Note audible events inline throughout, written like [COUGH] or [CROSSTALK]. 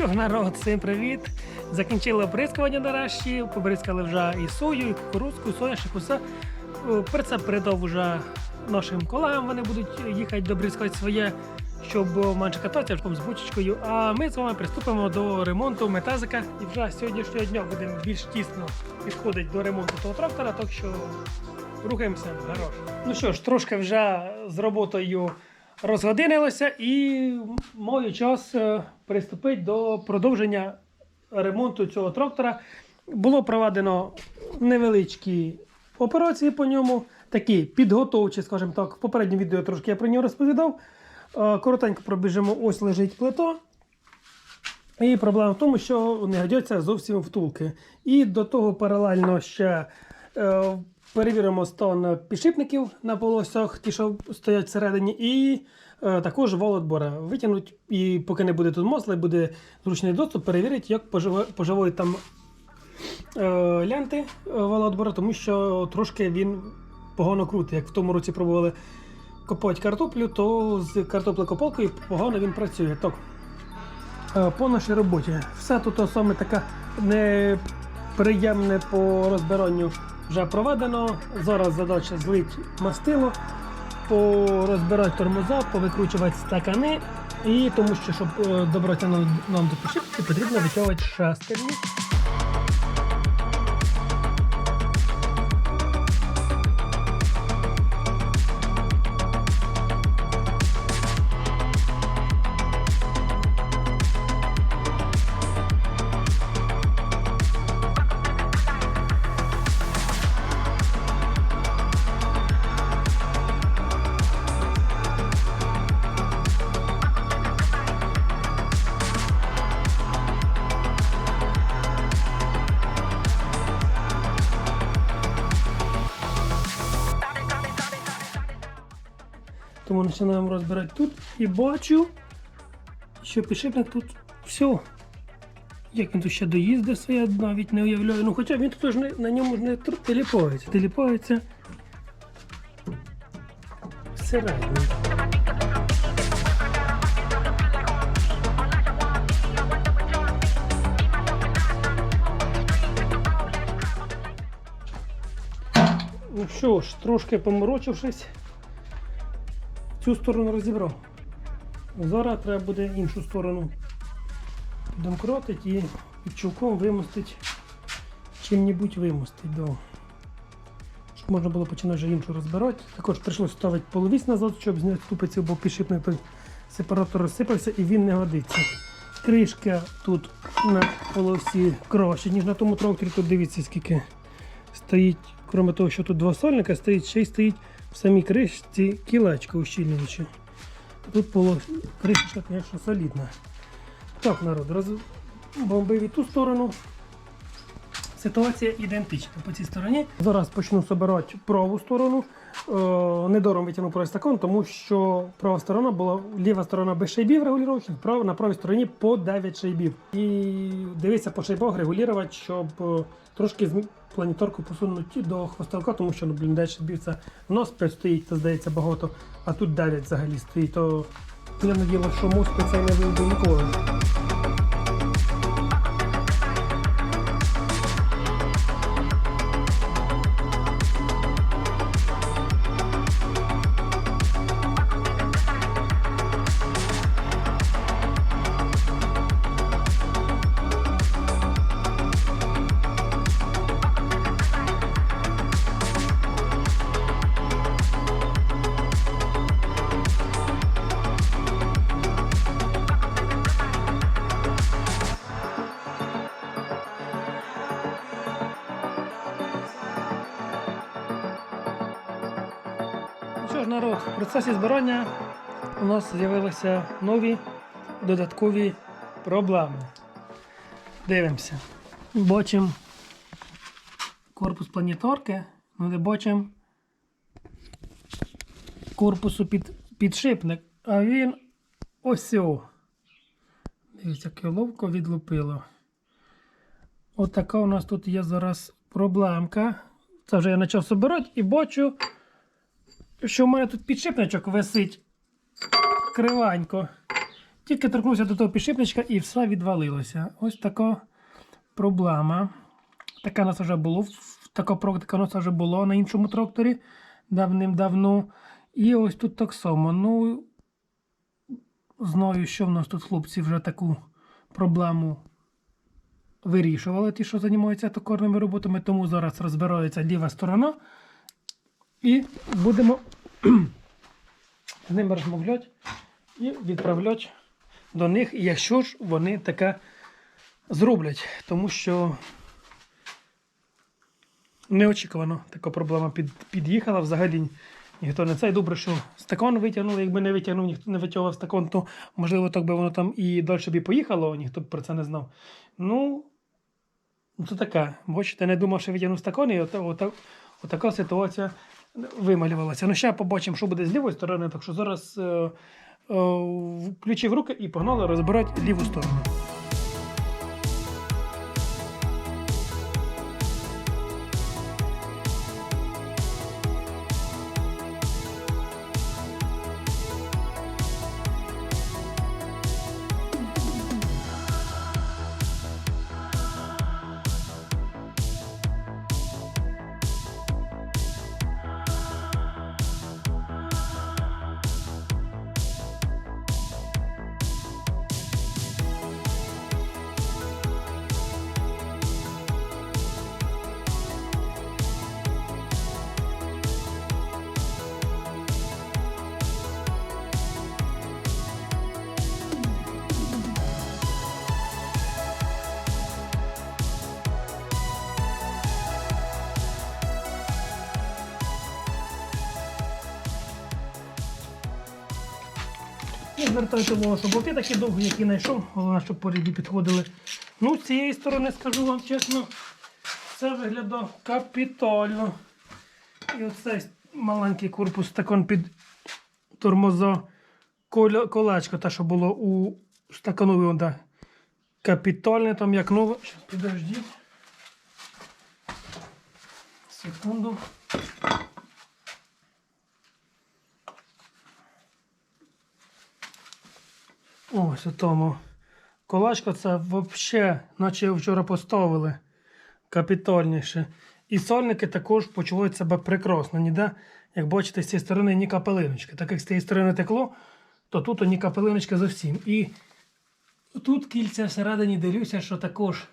що народ, всім привіт! Закінчили оприскування нарешті, побризкали вже і сою, і кукурузку, і соняшник, усе. Прицеп передав вже нашим колегам, вони будуть їхати добризкати своє, щоб менше кататися з бучечкою. А ми з вами приступимо до ремонту метазика. І вже з сьогоднішнього дня будемо більш тісно підходити до ремонту того трактора, так що рухаємося хорош. Ну що ж, трошки вже з роботою розгодинилося і маю час е, приступити до продовження ремонту цього трактора. Було проведено невеличкі операції по ньому, такі підготовчі, скажімо так. В попередньому відео трошки я про нього розповідав. Е, Коротенько пробіжимо, ось лежить плито. І проблема в тому, що не годяться зовсім втулки. І до того паралельно ще е, перевіримо стан підшипників на полосях, ті, що стоять всередині, і е, також вал. Витягнуть, і поки не буде тут масла, буде зручний доступ, перевірити, як поживають там е, ленти е, вала тому що трошки він погано крутить. Як в тому році пробували копати картоплю, то з картоплекопалкою погано він працює. Так, е, по нашій роботі. Все тут саме таке неприємне по розбиранню вже проведено. Зараз задача злити мастило, порозбирати тормоза, повикручувати стакани. І тому що, щоб е, добратися нам, нам до підшипки, потрібно витягувати шестерні. Тому починаємо розбирати тут і бачу, що підшипник тут все. Як він тут ще доїздився, я навіть не уявляю. Ну хоча він тут не, на ньому не теліпається. Теліпається всередині. Ну що ж, трошки поморочившись, цю сторону розібрав. Зараз треба буде іншу сторону домкротити і під чулком вимостити, чим-небудь вимостити. Да. Щоб можна було починати вже іншу розбирати. Також прийшлося ставити половісь назад, щоб зняти ступицю, бо підшипник той сепаратор розсипався і він не годиться. Кришка тут на полосі краще, ніж на тому тракторі. Тут дивіться, скільки стоїть, крім того, що тут два сольника, стоїть, ще й стоїть в самій кришці кілечко ущільнююче. Тут полос... кришечка, звісно, солідна. Так, народ, розбомбив і ту сторону. Ситуація ідентична по цій стороні. Зараз почну збирати праву сторону. Е, недором витягнув правий тому що права сторона була ліва сторона без шайбів регулювачних, права на правій стороні по 9 шайбів. І дивитися по шайбах, регулювати, щоб е, трошки планіторку посунуть до хвостовка, тому що ну, блін, 9 шайбів це нос 5 стоїть, то здається багато, а тут 9 взагалі стоїть. То я наділа, що мус цей не вийде ніколи. Процесі збирання у нас з'явилися нові додаткові проблеми. Дивимося. Бачимо корпус планеторки, ну не бачимо корпусу під, підшипник, а він ось. о. Дивіться, яке ловко відлупило. Отака у нас тут є зараз проблемка. Це вже я почав збирати і бачу, що в мене тут підшипничок висить кривенько. Тільки торкнувся до того підшипничка і все відвалилося. Ось така проблема. Така у нас вже було. Така практика у нас вже було на іншому тракторі давним-давно. І ось тут так само. Ну, знаю, що в нас тут хлопці вже таку проблему вирішували, ті, що займаються токарними роботами, тому зараз розбирається ліва сторона. І будемо [CLEARS THROAT] з ними розмовляти і відправляти до них, якщо ж вони таке зроблять. Тому що неочікувано така проблема під, під'їхала. Взагалі ніхто не цей. Добре, що стакан витягнули. Якби не витягнув, ніхто не витягував стакан, то можливо так би воно там і далі б і поїхало, ніхто б про це не знав. Ну, це таке. Бачите, не думав, що витягнув стакан, і ота, ота, отака ситуація вималювалася. Ну, ще побачимо, що буде з лівої сторони, так що зараз е, е, включив руки і погнали розбирати ліву сторону. Звертайте увагу, що болти такі довгі, які знайшов, головне, щоб по ряді підходили. Ну, з цієї сторони, скажу вам чесно, це виглядає капітально. І оцей маленький корпус стакан під тормоза колечко, те, що було у стаканові, он, да, капітальне, там як нове. Щас, підождіть. Секунду. Ось у тому. Колачко це взагалі, наче вчора поставили капітальніше. І сольники також почувають себе прекрасно. Ніде, як бачите, з цієї сторони ні капелиночки. Так як з цієї сторони текло, то тут ні капелиночки зовсім. І тут кільця всередині дивлюся, що також,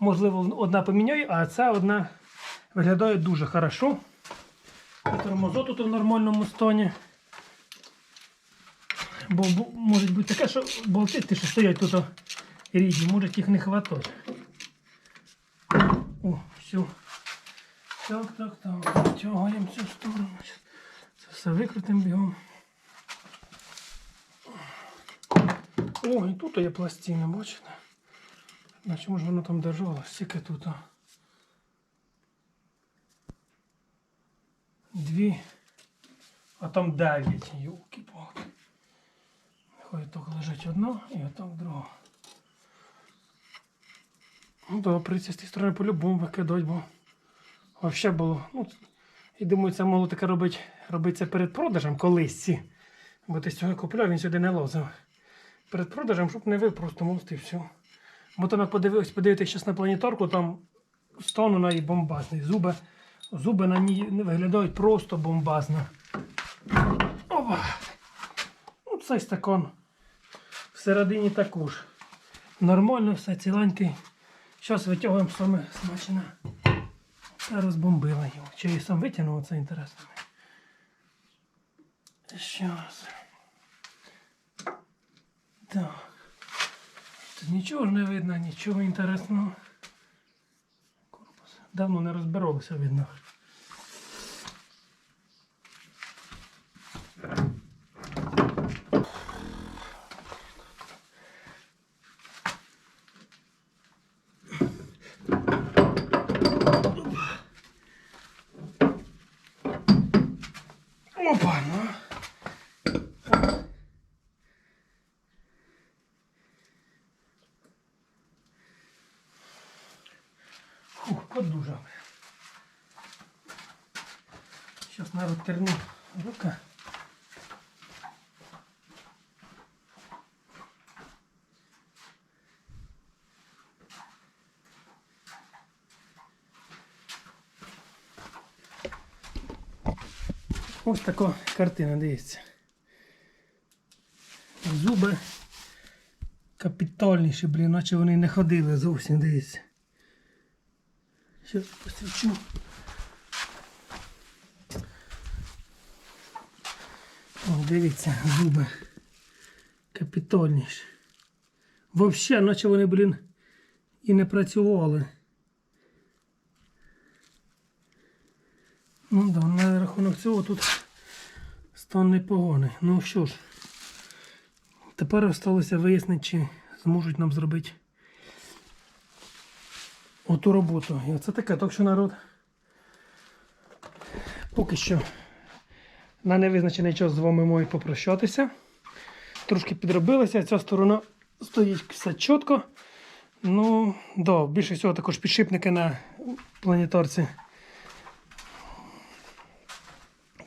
можливо, одна поміняю, а ця одна виглядає дуже хорошо. Тормозо тут в нормальному стані. Бо бу- може бути таке, що болти, ті, що стоять тут рідні, може їх не хватати. О, все. Так, так, так. Витягаємо цю сторону. Це все викрутимо бігом. О, і тут є пластина, бачите? Наче може воно там держалось, скільки тут. Дві. А там дев'ять. Юлки-палки. Нехай так лежить одна і отак друга. Ну да, при цій сторони по-любому викидати, бо взагалі було. Ну, і думаю, це могло таке робити, робиться перед продажем колись. ці. Бо ти з цього купляв, він сюди не лазив. Перед продажем, щоб не ви просто мовити і все. Бо там як подивився, подивитися зараз на планетарку, там стан у неї бомбазний. Зуби, зуби на ній виглядають просто бомбазно. Опа! Ну, цей стакан всередині також. Нормально, все ціленький. Зараз витягуємо саме смачне. Та розбомбила його. Чи я сам витягнув, це інтересно. Щас. Так. Тут нічого ж не видно, нічого інтересного. Корпус. Давно не розбирався, видно. Сейчас, наверное, терну рука. Ось така картина, дивіться. Зуби капітальніші, блін, наче вони не ходили зовсім, дивіться. Зараз посвічу. Дивіться, зуби капітальніші. Взагалі, наче вони, блін, і не працювали. Ну да, на рахунок цього тут стан непоганий. Ну що ж, тепер залишилося вияснити, чи зможуть нам зробити оту роботу. І оце таке, так що народ. Поки що на невизначений час з вами маю попрощатися. Трошки підробилося, ця сторона стоїть все чітко. Ну, да, більше всього також підшипники на планетарці.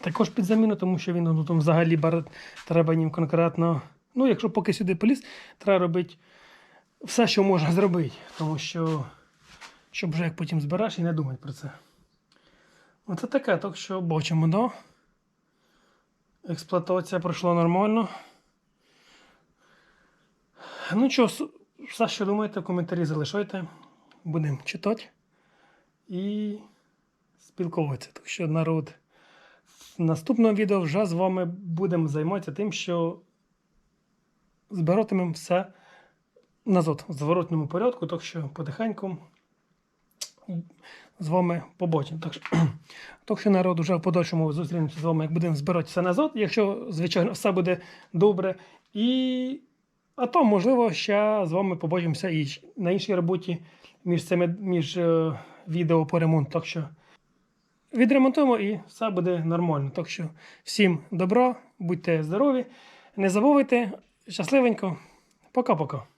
Також під заміну, тому що він ну, там взагалі бар... треба їм конкретно. Ну, якщо поки сюди поліз, треба робити все, що можна зробити. Тому що, щоб вже як потім збереш і не думати про це. Оце таке, так що бачимо, да? Експлуатація пройшла нормально. Ну що, все, що думаєте, в коментарі залишайте. Будемо читати і спілкуватися. Так що народ. В наступному відео вже з вами будемо займатися тим, що збиратимемо все назад в зворотному порядку, так що потихеньку з вами побачимо. Так що, [CLEARS THROAT] так що народ вже в подальшому зустрінемося з вами, як будемо збирати все назад, якщо, звичайно, все буде добре. І а то, можливо, ще з вами побачимося і на іншій роботі між цими між е, відео по ремонту. Так що відремонтуємо і все буде нормально. Так що всім добра, будьте здорові, не забувайте, щасливенько. Пока-пока.